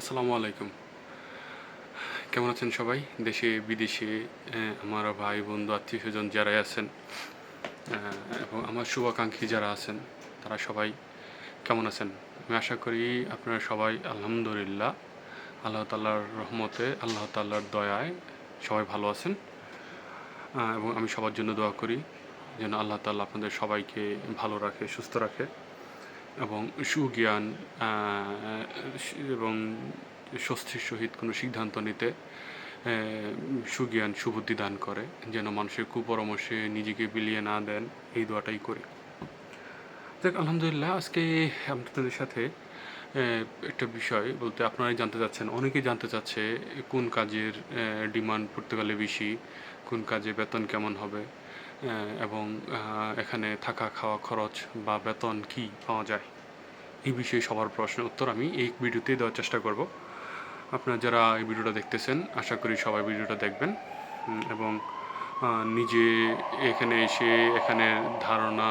আসসালামু আলাইকুম। কেমন আছেন সবাই? দেশে, বিদেশে আমার ভাই, বন্ধু, আত্মীয় স্বজন যারাই আছেন এবং আমার শুভাকাঙ্ক্ষী যারা আছেন, তারা সবাই কেমন আছেন? আমি আশা করি আপনারা সবাই আলহামদুলিল্লাহ, আল্লাহ তাল্লাহর রহমতে, আল্লাহ তাল্লাহর দয়ায় সবাই ভালো আছেন। এবং আমি সবার জন্য দোয়া করি, যেন আল্লাহ তাল্লাহ আপনাদের সবাইকে ভালো রাখে, সুস্থ রাখে। এবং সুজ্ঞান এবং স্বস্তির সহিত কোনো সিদ্ধান্ত নিতে সুজ্ঞান সুবুদ্ধি দান করে, যেন মানুষের কুপরামর্শে নিজেকে বিলিয়ে না দেন, এই দোয়াটাই করি। দেখ, আলহামদুলিল্লাহ, আজকে আপনাদের সাথে একটা বিষয় বলতে আপনারাই জানতে চাচ্ছেন, অনেকেই জানতে চাচ্ছে কোন কাজের ডিমান্ড পর্তুগালে বেশি, কোন কাজে বেতন কেমন হবে এবং এখানে থাকা খাওয়া খরচ বা বেতন কি পাওয়া যায়? এই বিষয়ে সবার প্রশ্নের উত্তর আমি এই ভিডিওতে দেওয়ার চেষ্টা করব। আপনারা যারা এই ভিডিওটা দেখতেছেন, আশা করি সবাই ভিডিওটা দেখবেন। এবং নিজে এখানে এসে এখানে ধারণা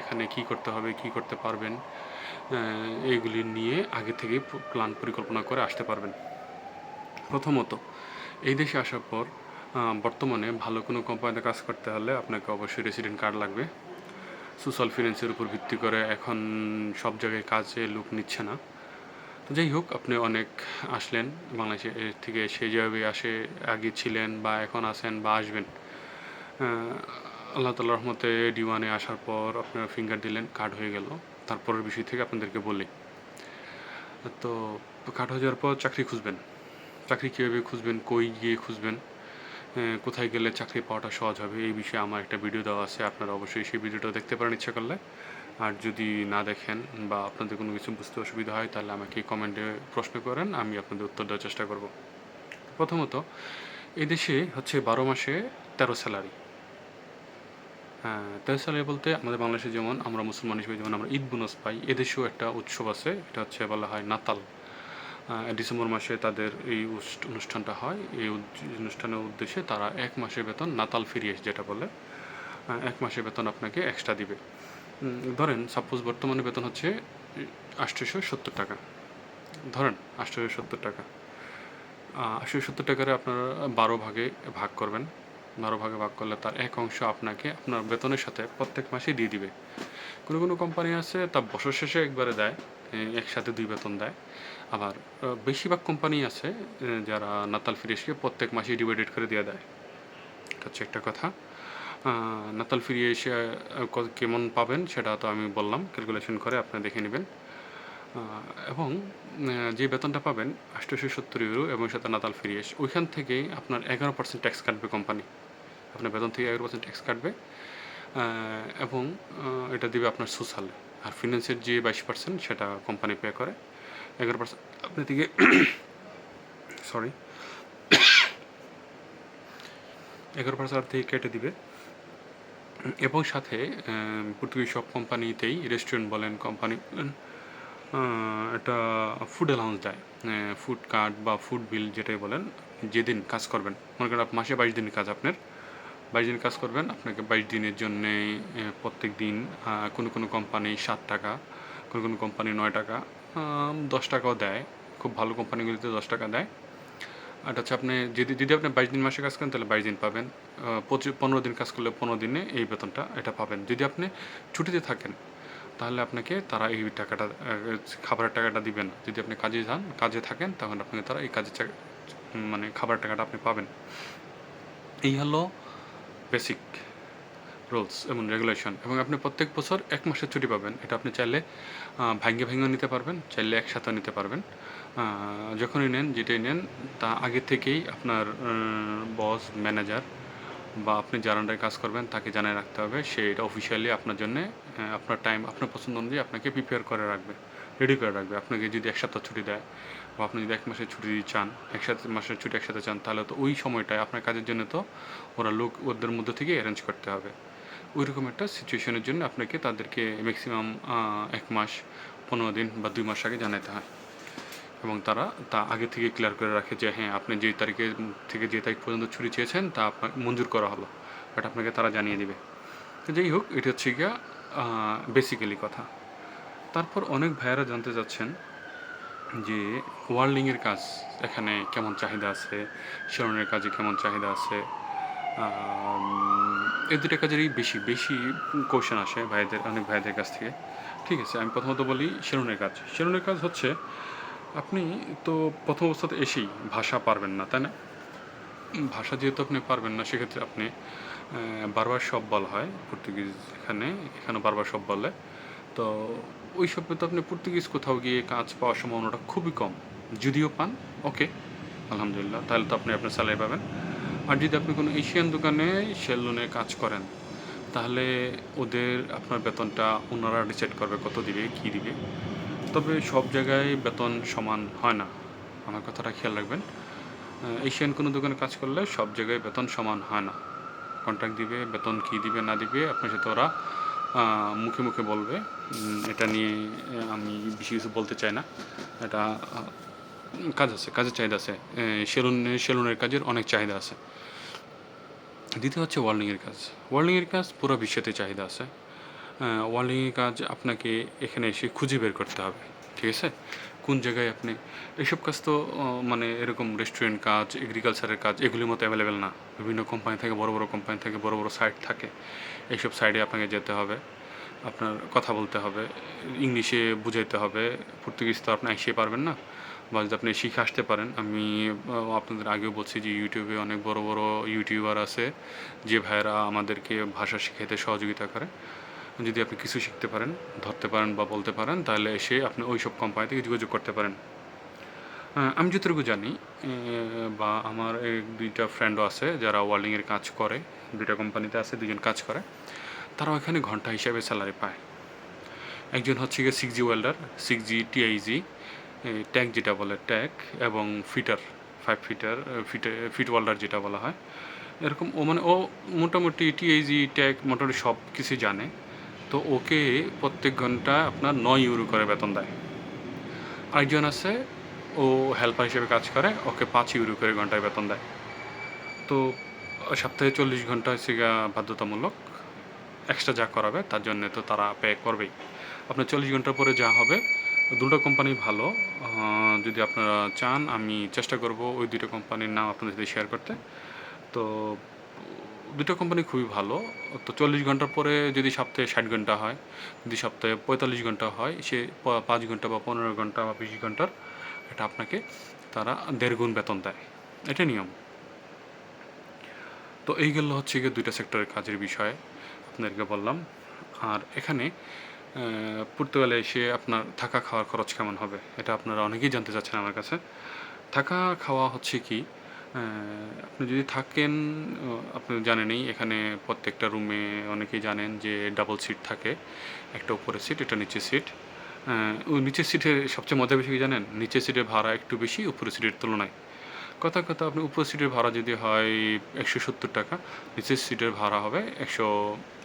এখানে কি করতে হবে, কি করতে পারবেন এগুলি নিয়ে আগে থেকে প্ল্যান পরিকল্পনা করে আসতে পারবেন। প্রথমত, এই দেশে আসার পর বর্তমানে ভালো কোনো কোম্পানিতে কাজ করতে হলে আপনাকে অবশ্যই রেসিডেন্ট কার্ড লাগবে। সোশ্যাল ফিনান্সের উপর ভিত্তি করে এখন সব জায়গায় কাজে লোক নিচ্ছে না। তো যাই হোক, আপনি অনেক আসলেন, বাংলাদেশে থেকে সে যেভাবে আসে, আগে ছিলেন বা এখন আসেন বা আসবেন আল্লাহ তাল্লাহ রহমতে ডিওয়ানে আসার পর আপনার ফিঙ্গার দিলেন কার্ড হয়ে গেল। তারপরের বিষয় থেকে আপনাদেরকে বলি। তো কার্ড হয়ে যাওয়ার পর চাকরি খুঁজবেন। চাকরি কীভাবে খুঁজবেন, কই গিয়ে খুঁজবেন? কোথায় গেলে চাকরি পাওয়াটা সহজ হবে, এই বিষয়ে আমার একটা ভিডিও দেওয়া আছে, আপনারা অবশ্যই সেই ভিডিওটা দেখতে পারেন ইচ্ছা করলে। আর যদি না দেখেন বা আপনাদের কোনো কিছু বুঝতে অসুবিধা হয়, তাহলে আমাকে কমেন্টে প্রশ্ন করেন, আমি আপনাদের উত্তর দেওয়ার চেষ্টা করব। প্রথমত এই দেশে হচ্ছে বারো মাসে তেরো স্যালারি হ্যাঁ তেরো স্যালারি বলতে আমাদের বাংলাদেশে যেমন আমরা মুসলমান হিসেবে যেমন আমরা ঈদ বোনাস পাই, এদেশেও একটা উৎসব আছে, এটা হচ্ছে বলা হয় নাতাল। ডিসেম্বর মাসে তাদের এই অনুষ্ঠানটা হয়। এই অনুষ্ঠানের উদ্দেশ্যে তারা এক মাসের বেতন নাতাল ফিরিয়ে যেটা বলে এক মাসের বেতন আপনাকে এক্সট্রা দিবে। ধরেন সাপোজ বর্তমানে বেতন হচ্ছে আটশোশো সত্তর টাকা। ধরেন, আটশোশো সত্তর টাকা। আটশোশো সত্তর টাকারে আপনারা বারো ভাগে ভাগ করবেন। বারো ভাগে ভাগ করলে তার এক অংশ আপনাকে আপনার বেতনের সাথে প্রত্যেক মাসেই দিয়ে দিবে। কোনো কোনো কোম্পানি আছে, তা বছর শেষে একবারে দেয়। একসাথে দুই বেতন দেয়। আবার বেশিরভাগ কোম্পানি আছে যারা নাতাল ফিরিয়েসকে প্রত্যেক মাসেই ডিভাইডেড করে দিয়ে দেয়। হচ্ছে একটা কথা। নাতাল ফিরিয়ে এসে কেমন পাবেন সেটা তো আমি বললাম ক্যালকুলেশন করে আপনি দেখে নেবেন। এবং যে বেতনটা পাবেন আটশোশো সত্তর ইউরো এবং সাথে নাতাল ফিরিয়ে ওইখান থেকেই আপনার এগারো পার্সেন্ট ট্যাক্স কাটবে কোম্পানি আপনার বেতন থেকে এগারো পার্সেন্ট ট্যাক্স কাটবে। এবং এটা দিবে আপনার সোশ্যালে আর ফিনান্সের যে বাইশ পার্সেন্ট সেটা কোম্পানি পে করে। এগারো পার্সেন্ট থেকে সরি এগারো পার্সেন্ট থেকে কেটে দিবে। এবং সাথে পৃথিবীর সব কোম্পানিতেই রেস্টুরেন্ট বলেন কোম্পানি বলেন একটা ফুড অ্যালাউন্স দেয়। ফুড কার্ড বা ফুড বিল যেটাই বলেন, যেদিন কাজ করবেন। মনে করেন মাসে বাইশ দিন কাজ আপনার। বাইশ দিন কাজ করবেন। আপনাকে বাইশ দিনের জন্যে প্রত্যেক দিন কোনো কোনো কোম্পানি সাত টাকা, কোনো কোনো কোম্পানি নয় টাকা দশ টাকাও দেয়। খুব ভালো কোম্পানিগুলিতে দশ টাকা দেয়। আর হচ্ছে আপনি যদি যদি আপনি বাইশ দিন মাসে কাজ করেন, তাহলে বাইশ দিন পাবেন। পঁচিশ পনেরো দিন কাজ করলে পনেরো দিনে এই বেতনটা এটা পাবেন। যদি আপনি ছুটিতে থাকেন, তাহলে আপনাকে তারা এই টাকাটা খাবারের টাকাটা দিবে না যদি আপনি কাজে যান, কাজে থাকেন তখন আপনাকে তারা এই কাজের মানে খাবারের টাকাটা আপনি পাবেন। এই হলো বেসিক রুলস এবং রেগুলেশন এবং আপনি প্রত্যেক বছর এক মাসের ছুটি পাবেন। এটা আপনি চাইলে ভাঙ্গে ভাঙ্গে নিতে পারবেন, চাইলে একসাথে নিতে পারবেন। যখনই নেন, যেটাই নেন, তা আগে থেকেই আপনার বস ম্যানেজার বা আপনি যার আন্ডারে কাজ করবেন, তাকে জানিয়ে রাখতে হবে। সে এটা অফিসিয়ালি আপনার জন্য আপনার টাইম আপনার পছন্দ অনুযায়ী আপনাকে প্রিপেয়ার করে রাখবে রেডি করে রাখবে। আপনাকে যদি এক সপ্তাহ ছুটি দেয় বা আপনি যদি এক মাসের ছুটি চান, একসাথে মাসের ছুটি একসাথে চান, তাহলে তো ওই সময়টায় আপনার কাজের জন্য তো ওরা লোক ওদের মধ্যে থেকে অ্যারেঞ্জ করতে হবে। ওই রকম একটা সিচুয়েশনের জন্য আপনাকে তাদেরকে ম্যাক্সিমাম এক মাস, পনেরো দিন বা দুই মাস আগে জানাতে হয়। এবং তারা তা আগে থেকে ক্লিয়ার করে রাখে যে হ্যাঁ আপনি যে তারিখে থেকে যে তারিখ পর্যন্ত ছুটি চেয়েছেন, তা আপনার মঞ্জুর করা হলো। বাট আপনাকে তারা জানিয়ে দিবে। তো যাই হোক, এটা হচ্ছে গিয়া বেসিক্যালি কথা। তারপর অনেক ভাইয়ারা জানতে চাচ্ছেন যে ওয়ার্ল্ডিংয়ের কাজ এখানে কেমন চাহিদা আছে শিরনের কাজে কেমন চাহিদা আছে এই দুটো কাজেরই বেশি বেশি কোশ্চেন আসে ভাইদের, অনেক ভাইদের কাছ থেকে। ঠিক আছে, আমি প্রথমত বলি শিরনের কাজ। শিরনের কাজ হচ্ছে, আপনি তো প্রথম অবস্থাতে এসেই ভাষা পারবেন না, তাই না? ভাষা যেহেতু আপনি পারবেন না, সেক্ষেত্রে আপনি বারবার সব বলা হয়। পর্তুগিজ এখানে এখানে বারবার সব বলে। তো ওই সবে তো আপনি পর্তুগিজ কোথাও গিয়ে কাজ পাওয়ার সম্ভাবনাটা খুবই কম। যদিও পান, ওকে, আলহামদুলিল্লাহ, তাহলে তো আপনি আপনার স্যালারি পাবেন। আর যদি আপনি কোনো এশিয়ান দোকানে সেলুনে কাজ করেন, তাহলে ওদের আপনার বেতনটা ওনারা ডিসাইড করবে কত দিবে, কী দিবে। তবে সব জায়গায় বেতন সমান হয় না, আমার কথাটা খেয়াল রাখবেন। এশিয়ান কোনো দোকানে কাজ করলে সব জায়গায় বেতন সমান হয় না। কন্ট্রাক্ট দিবে, বেতন কী দিবে, না দিবে, আপনার সাথে ওরা মুখে মুখে বলবে। এটা নিয়ে আমি বেশি কিছু বলতে চাই না। এটা কাজ আছে, কাজের চাহিদা আছে। সেলুনের সেলুনের কাজের অনেক চাহিদা আছে। দ্বিতীয় হচ্ছে ওয়ার্ল্ডিংয়ের কাজ। ওয়ার্ল্ডিংয়ের কাজ পুরো বিশ্বতে চাহিদা আছে। ওয়ার্ল্ডিংয়ের কাজ আপনাকে এখানে এসে খুঁজে বের করতে হবে, ঠিক আছে? কোন জায়গায় আপনি এইসব কাজ তো মানে এরকম রেস্টুরেন্ট কাজ এগ্রিকালচারের কাজ, এগুলির মতো অ্যাভেলেবেল না। বিভিন্ন কোম্পানি থেকে বড় বড় কোম্পানি থেকে বড় বড় সাইট থাকে। এইসব সাইডে আপনাকে যেতে হবে, আপনার কথা বলতে হবে, ইংলিশে বুঝাইতে হবে, পর্তুগিজ তো আপনি এসে পারবেন না। বা যদি আপনি শিখে আসতে পারেন, আমি আপনাদের আগেও বলছি যে ইউটিউবে অনেক বড় বড় ইউটিউবার আছে, যে ভাইয়েরা আমাদেরকে ভাষা শিখাইতে সহযোগিতা করে। যদি আপনি কিছু শিখতে পারেন, ধরতে পারেন বা বলতে পারেন, তাহলে এসে আপনি ওই সব কোম্পানি থেকে যোগাযোগ করতে পারেন। আমি যতটুকু জানি বা আমার দুইটা ফ্রেন্ডও আছে যারা ওয়ার্ল্ডিংয়ের কাজ করে, দুইটা কোম্পানিতে আছে দুজন কাজ করে। তারা ওখানে ঘণ্টা হিসাবে স্যালারি পায়। একজন হচ্ছে গিয়ে six G welder six G TIG tag যেটা বলে ট্যাগ এবং fitter five fitter fit fit welder যেটা বলা হয়। এরকম ও মানে ও মোটামুটি টিআইজি ট্যাগ মোটামুটি সব কিছু জানে। তো ওকে প্রত্যেক ঘণ্টা আপনার নয় ইউরো করে বেতন দেয়। আরেকজন আছে, ও হেল্পার হিসেবে কাজ করে, ওকে পাঁচ ইউরো করে ঘন্টায় বেতন দেয়। তো সপ্তাহে চল্লিশ ঘণ্টা হচ্ছে বাধ্যতামূলক এক্সট্রা যা করাবে তার জন্য তো তারা পে করবেই। আপনার চল্লিশ ঘণ্টা পরে যা হবে, দুটো কোম্পানি ভালো যদি আপনারা চান, আমি চেষ্টা করব ওই দুটো কোম্পানির নাম আপনাদের সাথে শেয়ার করতে। তো দুটো কোম্পানি খুবই ভালো। তো চল্লিশ ঘণ্টার পরে যদি সপ্তাহে ষাট ঘণ্টা হয়, যদি সপ্তাহে পঁয়তাল্লিশ ঘণ্টা হয়, সে পাঁচ ঘণ্টা বা পনেরো ঘণ্টা বা বিশ ঘণ্টার এটা আপনাকে তারা দেড় গুণ বেতন দেয়। এটা নিয়ম। তো এইগুলো হচ্ছে গিয়ে দুইটা সেক্টরের কাজের বিষয়ে। আপনাদেরকে বললাম, আর এখানে পর্তুগালে এসে আপনার থাকা খাওয়ার খরচ কেমন হবে? এটা আপনারা অনেকেই জানতে চাচ্ছেন আমার কাছে। থাকা খাওয়া হচ্ছে কি আপনি যদি থাকেন আপনি জানেনই, এখানে প্রত্যেকটা রুমে অনেকেই জানেন যে ডাবল সিট থাকে। একটা উপরে সিট এটা নিচে সিট ওই নিচের সিটের সবচেয়ে মজা বেশি জানেন? নিচের সিটের ভাড়া একটু বেশি, উপরের সিটের তুলনায়। কথা কথা, আপনি উপর সিটের ভাড়া যদি হয় একশো সত্তর টাকা, নিচের সিটের ভাড়া হবে একশো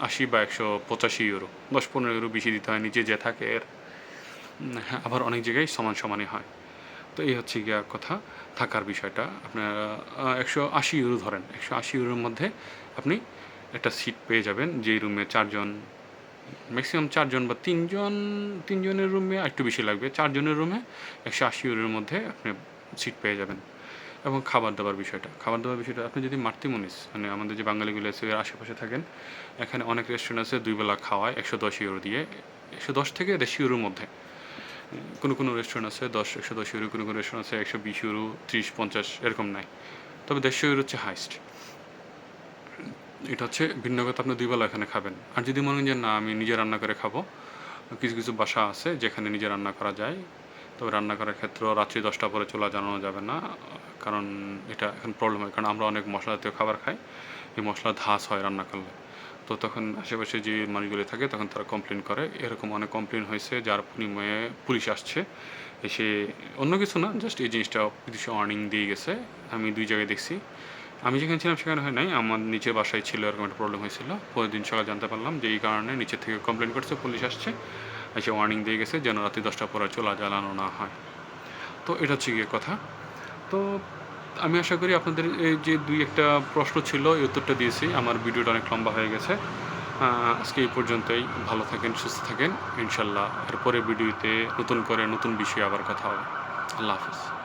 আশি বা একশো পঁচাশি ইউরো দশ পনেরো ইউরো বেশি দিতে হয়, নিচে যে থাকে এর। হ্যাঁ আবার অনেক জায়গায় সমান সমানই হয়। তো এই হচ্ছে গিয়া কথা, থাকার বিষয়টা। আপনার একশো আশি ইউরো ধরেন। একশো আশি ইউরোর মধ্যে আপনি একটা সিট পেয়ে যাবেন, যেই রুমে চারজন ম্যাক্সিমাম চারজন বা তিনজন, তিনজনের রুমে একটু বেশি লাগবে, চারজনের রুমে একশো আশি ইউরোর মধ্যে আপনি সিট পেয়ে যাবেন। এবং খাবার দাবার বিষয়টা। খাবার দাবার বিষয়টা, আপনি যদি মাতৃমনিস মানে আমাদের যে বাঙালিগুলো আছে, এর আশেপাশে থাকেন, এখানে অনেক রেস্টুরেন্ট আছে, দুই বেলা খাওয়ায় একশো দশ ইউরো দিয়ে। একশো দশ থেকে দেড়শো ইউরোর মধ্যে। কোনো কোনো রেস্টুরেন্ট আছে, দশ, একশো দশ ইউরো কোনো কোনো রেস্টুরেন্ট আছে, একশো বিশ ইউরো ত্রিশ, পঞ্চাশ, এরকম নাই। তবে দেড়শো ইউরো হচ্ছে হাইস্ট এটা হচ্ছে ভিন্ন কথা আপনি দুই বেলা এখানে খাবেন। আর যদি মনে করেন যে না, আমি নিজে রান্না করে খাব, কিছু কিছু বাসা আছে যেখানে নিজে রান্না করা যায়। তবে রান্না করার ক্ষেত্রেও রাত্রি দশটা পরে চলে জানানো যাবে না, কারণ এটা এখন প্রবলেম হয়। কারণ আমরা অনেক মশলা জাতীয় খাবার খাই, এই মশলা ধাস হয় রান্না করলে। তো তখন আশেপাশে যে মানুষগুলি থাকে, তখন তারা কমপ্লেন করে। এরকম অনেক কমপ্লেন হয়েছে, যার বিনিময়ে পুলিশ আসছে। এসে অন্য কিছু না জাস্ট এই জিনিসটা কিছু ওয়ার্নিং দিয়ে গেছে। আমি দুই জায়গায় দেখছি। আমি যেখানে ছিলাম, সেখানে হয় নাই। আমার নিচে বাসায় ছিল, এরকম একটা প্রবলেম হয়েছিল। পরের দিন সকালে জানতে পারলাম যে এই কারণে নিচে থেকে কমপ্লেন করছে, পুলিশ আসছে। এসে ওয়ার্নিং দিয়ে গেছে যেন রাত্রি দশটার পরে চলা জ্বালানো না হয়। তো এটা হচ্ছে গিয়ে কথা। তো আমি আশা করি আপনাদের এই যে দুই একটা প্রশ্ন ছিল, এই উত্তরটা দিয়েছি। আমার ভিডিওটা অনেক লম্বা হয়ে গেছে। আজকে এই পর্যন্তই। ভালো থাকেন, সুস্থ থাকেন। ইনশাল্লাহ এরপরে ভিডিওতে নতুন করে নতুন বিষয়ে আবার কথা হবে। আল্লাহ হাফেজ।